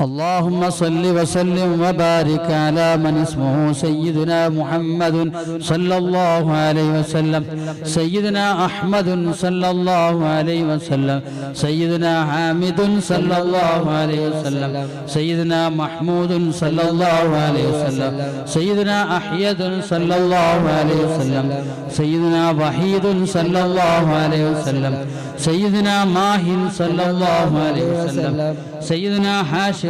اللهم صل وسلم وبارك على من اسمه سيدنا محمد صلى الله عليه وسلم سيدنا أحمد صلى الله عليه وسلم سيدنا حامد صلى الله عليه وسلم سيدنا محمود صلى الله عليه وسلم سيدنا أحيد صلى الله عليه وسلم سيدنا وحيد صلى الله عليه وسلم سيدنا ماهن صلى الله عليه وسلم سيدنا حاشر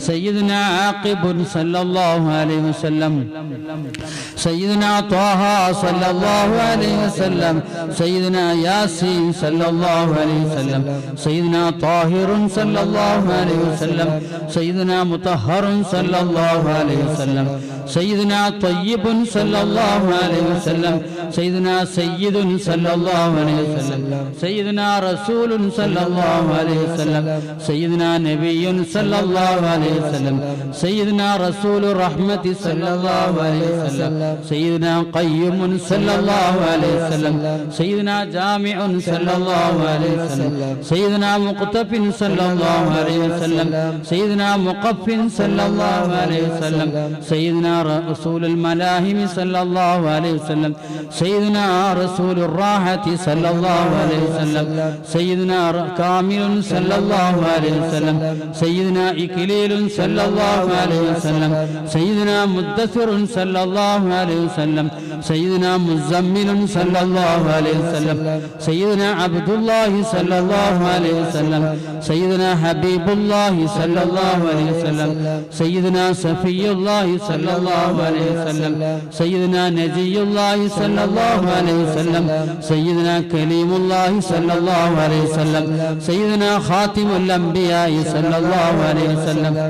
وسلم سيدنا عاقب صلى الله عليه وسلم سيدنا طه صلى الله عليه وسلم سيدنا ياسين صلى الله عليه وسلم سيدنا طاهر صلى الله عليه وسلم سيدنا مطهر صلى الله عليه وسلم سيدنا طيب صلى الله عليه وسلم سيدنا سيد صلى الله عليه وسلم سيدنا رسول صلى الله عليه وسلم. سيدنا رسول الرحمة صلى الله عليه وسلم. سيدنا قيم صلى الله عليه وسلم. سيدنا جامع صلى الله عليه وسلم. سيدنا مقتف صلى الله عليه وسلم. سيدنا مقف صلى الله عليه وسلم. سيدنا رسول الملاهم صلى الله عليه وسلم. سيدنا رسول الراحة صلى الله عليه وسلم. سيدنا كامل صلى الله عليه وسلم. سيدنا إكليل صلى الله عليه وسلم سيدنا مدثر صلى الله عليه وسلم سيدنا مزمل صلى الله عليه وسلم سيدنا عبد الله صلى الله عليه وسلم سيدنا حبيب الله صلى الله عليه وسلم سيدنا صفي الله صلى الله عليه وسلم سيدنا نجي الله صلى الله عليه وسلم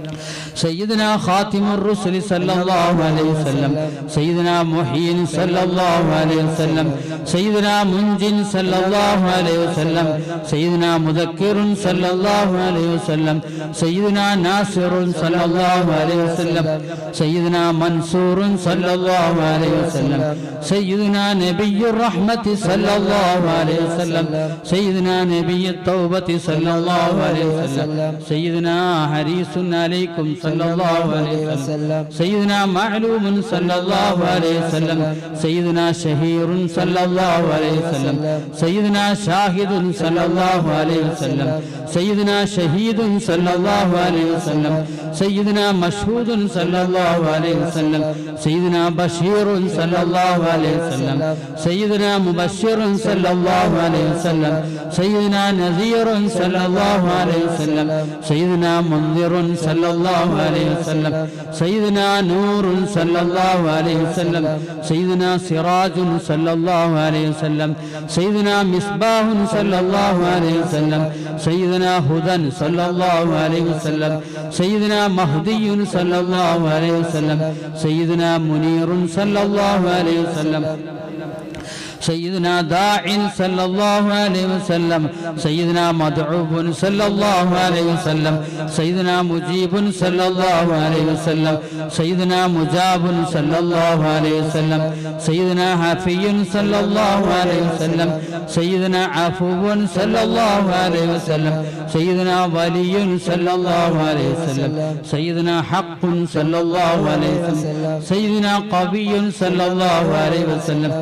سيدنا كليم الله صلى الله عليه وسلم سيدنا خاتم الأنبياء صلى الله عليه وسلم سيدنا خاتم الرسل صلى الله عليه وسلم سيدنا محيي صلى الله عليه وسلم سيدنا منجن صلى الله عليه وسلم سيدنا مذكر صلى الله عليه وسلم سيدنا ناصر صلى الله عليه وسلم سيدنا منصور صلى الله عليه وسلم سيدنا نبي الرحمة صلى الله عليه وسلم سيدنا نبي التوبة صلى الله عليه وسلم سيدنا حريص عليكم صلى الله عليه وسلم سيدنا معلوم صلى الله عليه وسلم سيدنا شهير صلى الله عليه وسلم سيدنا شاهد صلى الله عليه وسلم سيدنا شهيد صلى الله عليه وسلم. سيدنا نور صلى الله عليه وسلم. سيدنا سراج صلى الله عليه وسلم. سيدنا مصباح صلى الله عليه وسلم. سيدنا هدى صلى الله عليه وسلم. سيدنا مهدي صلى الله عليه وسلم. سيدنا منير صلى الله عليه وسلم. سيدنا داع صلى الله عليه وسلم سيدنا مدعوب صلى الله عليه وسلم سيدنا مجيب صلى الله عليه وسلم سيدنا مجاب صلى الله عليه وسلم سيدنا حفي صلى الله عليه وسلم سيدنا عفو صلى الله عليه وسلم سيدنا ولي صلى الله عليه وسلم سيدنا حق صلى الله عليه وسلم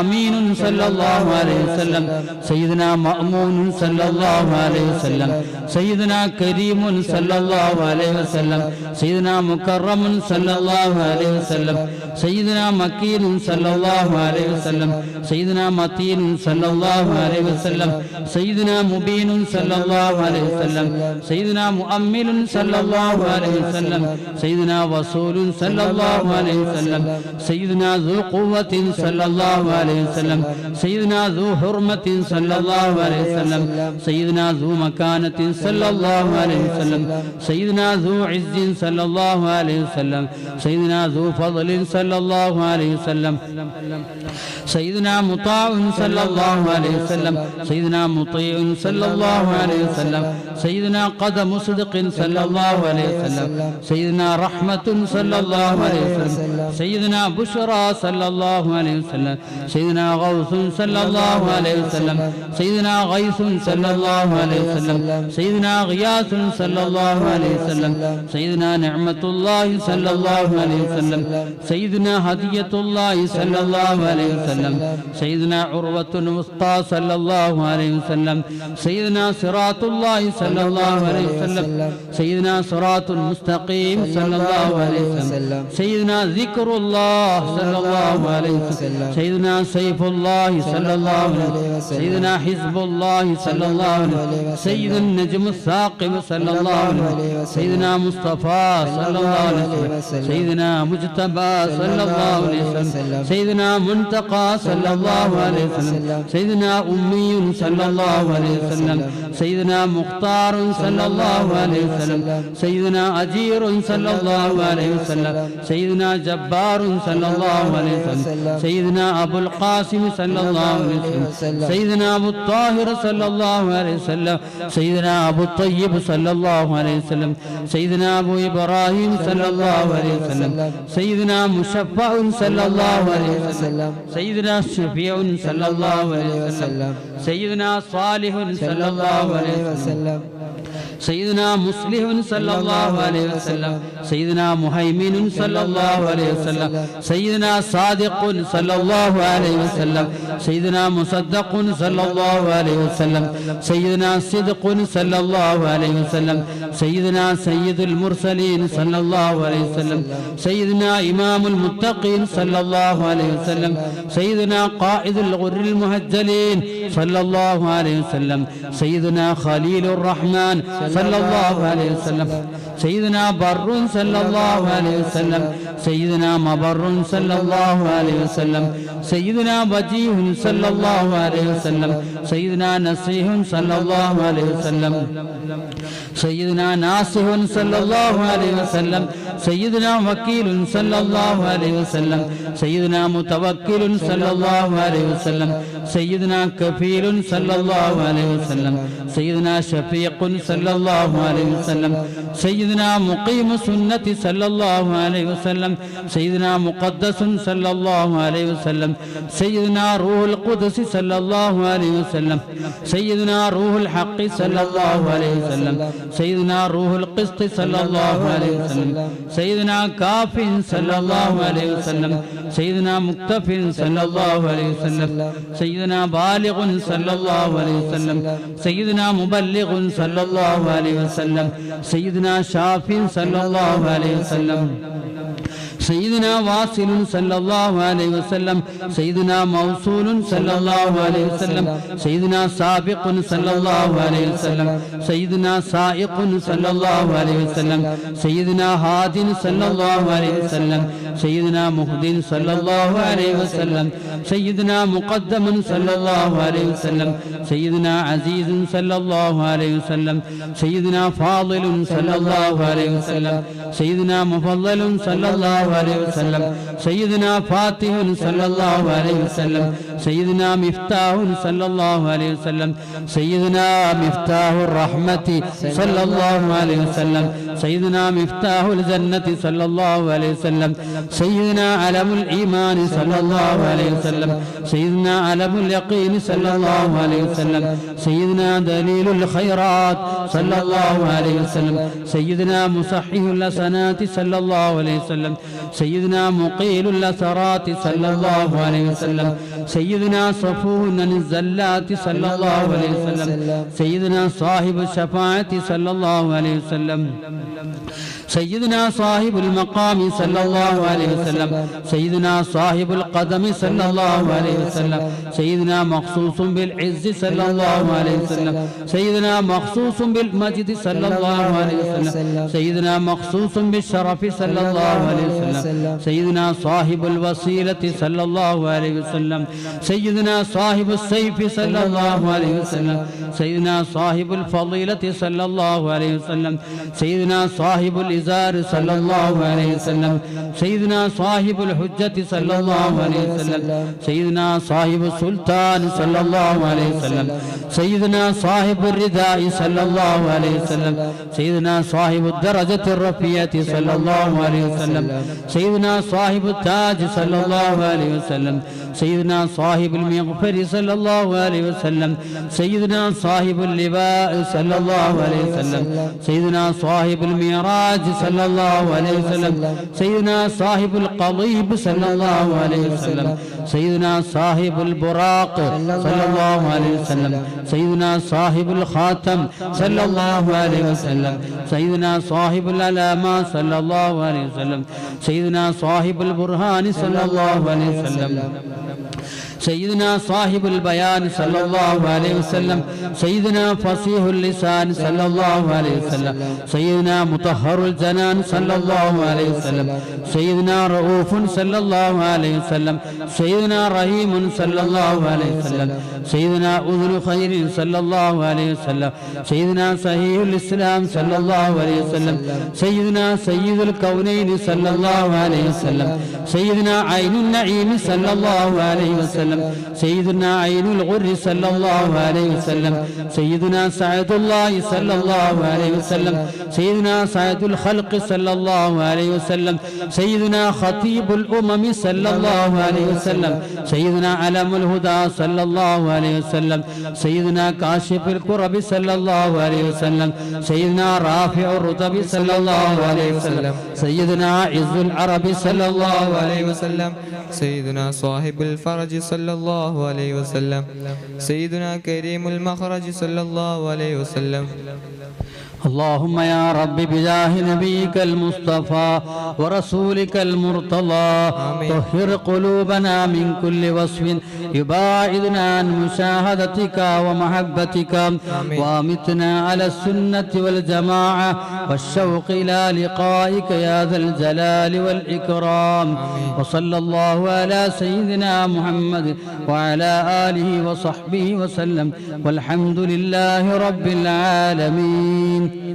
أمين صلى الله عليه وسلم سيدنا مأمون صلى الله عليه وسلم سيدنا كريم صلى الله عليه وسلم سيدنا مكرم صلى الله عليه وسلم سيدنا مكين صلى الله عليه وسلم سيدنا متين صلى الله عليه وسلم سيدنا مبين صلى الله عليه وسلم سيدنا مؤمل صلى الله عليه وسلم سيدنا وصول صلى الله عليه وسلم سيدنا ذو قوة صلى الله عليه وسلم سيدنا ذو حرمة صلى الله عليه وسلم سيدنا ذو مكانة صلى الله عليه وسلم سيدنا ذو عز صلى الله عليه وسلم سيدنا ذو فضل صلى الله عليه وسلم سيدنا مطاع صلى الله عليه وسلم سيدنا مطيع صلى الله عليه وسلم سيدنا قدم صدق صلى الله عليه وسلم سيدنا رحمة صلى الله عليه وسلم سيدنا بشرى صلى الله عليه وسلم سيدنا غوث صلى الله عليه وسلم سيدنا غيث صلى الله عليه وسلم سيدنا غياث صلى الله عليه وسلم سيدنا نعمة الله صلى الله عليه وسلم سيدنا هدية الله صلى الله عليه وسلم سيدنا عروة الوسطى صلى الله عليه وسلم سيدنا صراط الله صلى الله عليه وسلم سيدنا صراط المستقيم صلى الله عليه وسلم سيدنا ذكر الله صلى الله عليه وسلم سيدنا سيف الله صلى الله عليه وسلم سيدنا حزب الله صلى الله عليه وسلم سيدنا النجم الثاقب صلى الله عليه وسلم سيدنا مصطفى صلى الله عليه وسلم سيدنا مجتبى صلى الله عليه وسلم سيدنا منتقى صلى الله عليه وسلم سيدنا أمي صلى الله عليه وسلم سيدنا مختار صلى الله عليه وسلم سيدنا أجير صلى الله عليه وسلم سيدنا جبار صلى الله عليه وسلم سيدنا أبو القاسم صلى الله عليه وسلم سيدنا أبو الطاهر صلى الله عليه وسلم سيدنا أبو الطيب صلى الله عليه وسلم سيدنا أبو إبراهيم صلى الله عليه وسلم سيدنا مشفع صلى الله عليه وسلم سيدنا شفيع صلى الله عليه وسلم سيدنا صالح صلى الله عليه وسلم. سيدنا مصلح صلى الله عليه وسلم سيدنا مهيمن صلى الله عليه وسلم سيدنا صادق صلى الله عليه وسلم سيدنا مصدق صلى الله عليه وسلم سيدنا صدق صلى الله عليه وسلم سيدنا سيد المرسلين صلى الله عليه وسلم سيدنا إمام المتقين صلى الله عليه وسلم سيدنا قائد الغر المهجلين صلى الله عليه وسلم سيدنا خليل الرحمن صلى الله عليه وسلم سيدنا بر صلى الله عليه وسلم سيدنا مبر صلى الله عليه وسلم سيدنا وجيه صلى الله عليه وسلم سيدنا نصيح صلى الله عليه وسلم سيدنا ناصح صلى الله عليه وسلم سيدنا وكيل صلى الله عليه وسلم سيدنا كفيل صلى الله عليه وسلم سيدنا شفيق صلى الله عليه وسلم سيدنا مقيم سنة صلى الله عليه وسلم سيدنا مقدس صلى الله عليه وسلم سيدنا روح القدس صلى الله عليه وسلم سيدنا روح الحق صلى الله عليه وسلم سيدنا روح القسط صلى الله عليه وسلم سيدنا كاف صلى الله عليه وسلم سيدنا مكتف صلى الله عليه وسلم سيدنا بالغ صلى الله عليه وسلم سيدنا مبلغ صلى الله عليه وسلم سيدنا شاف صلى الله عليه وسلم سيدنا واصل صلى الله عليه وسلم سيدنا موصول صلى الله عليه وسلم سيدنا سابق صلى الله عليه وسلم سيدنا سائق صلى الله عليه وسلم سيدنا هاد صلى الله عليه وسلم سيدنا مهد صلى الله عليه وسلم سيدنا مقدم صلى الله عليه وسلم سيدنا عزيز صلى الله عليه وسلم سيدنا فاضل صلى الله عليه وسلم سيدنا مفضل صلى الله عليه وسلم سيدنا فاتح صلى الله عليه وسلم سيدنا مفتاح صلى الله عليه وسلم سيدنا مفتاح الرحمة صلى الله عليه وسلم سيدنا مفتاح الجنة صلى الله عليه وسلم سيدنا علم الإيمان صلى الله عليه وسلم سيدنا علم اليقين صلى الله عليه وسلم سيدنا دليل الخيرات صلى الله عليه وسلم سيدنا مصحح الحسنات صلى الله عليه وسلم سيدنا مقيل الأثرات صلى الله عليه وسلم سيدنا صفوه عن الزلات صلى الله عليه وسلم سيدنا صاحب الشفاعة سيدنا صاحب المقام صلى الله عليه وسلم. سيدنا صاحب القدم صلى الله عليه وسلم. سيدنا مخصوص بالعز صلى الله عليه وسلم. سيدنا مخصوص بالمجد صلى الله عليه وسلم. سيدنا مخصوص بالشرف صلى الله عليه وسلم. سيدنا صاحب الوسيلة صلى الله عليه وسلم. سيدنا صاحب السيف صلى الله عليه وسلم. سيدنا صاحب الفضيلة صلى الله عليه وسلم. سيدنا صاحب الإزار صلى الله عليه وسلم. سيدنا صاحب الحجة صلى الله عليه وسلم. سيدنا صاحب السلطان صلى الله عليه وسلم. سيدنا صاحب الرداء صلى الله عليه وسلم. سيدنا صاحب الدرجة الرفيعة صلى الله عليه وسلم. سيدنا صاحب التاج صلى الله عليه وسلم. سيدنا صاحب المغفر صلى الله عليه وسلم. سيدنا صاحب اللواء صلى الله عليه وسلم. سيدنا صاحب الميراج صلى الله عليه وسلم. سيدنا صاحب القضيب صلى الله عليه وسلم. سيدنا صاحب البراق صلى الله عليه وسلم. سيدنا صاحب الخاتم صلى الله عليه وسلم. سيدنا صاحب العلامة صلى الله عليه وسلم. سيدنا صاحب البرهان صلى الله عليه وسلم. سيدنا صاحب البيان صلى الله عليه وسلم سيدنا فصيح اللسان صلى الله عليه وسلم سيدنا مطهر الجنان صلى الله عليه وسلم سيدنا رؤوف صلى الله عليه وسلم سيدنا رحيم صلى الله عليه وسلم سيدنا أذن خير صلى الله عليه وسلم سيدنا صحيح الإسلام صلى الله عليه وسلم سيدنا سيد الكونين صلى الله عليه وسلم سيدنا عين النعيم صلى الله عليه وسلم سيدنا عين الغر صلى الله عليه وسلم. سيدنا سعد الله صلى الله عليه وسلم. سيدنا سعد الخلق صلى الله عليه وسلم. سيدنا خطيب الأمم صلى الله عليه وسلم. سيدنا علم الهدى صلى الله عليه وسلم. سيدنا كاشف الكرب صلى الله عليه وسلم. سيدنا رافع الرتب صلى الله عليه وسلم. سيدنا عز العرب صلى الله عليه وسلم. سيدنا صاحب الفرج صلى الله عليه وسلم. سيدنا كريم المخرج صلى الله عليه وسلم. اللهم يا رب بجاه نبيك المصطفى ورسولك المرتضى. طهر قلوبنا من كل وصف. يباعدنا عن مشاهدتك ومحبتك. وامتنا على السنة والجماعة. والشوق إلى لقائك يا ذا الجلال والإكرام. وصلى الله على سيدنا محمد وعلى آله وصحبه وسلم. والحمد لله رب العالمين.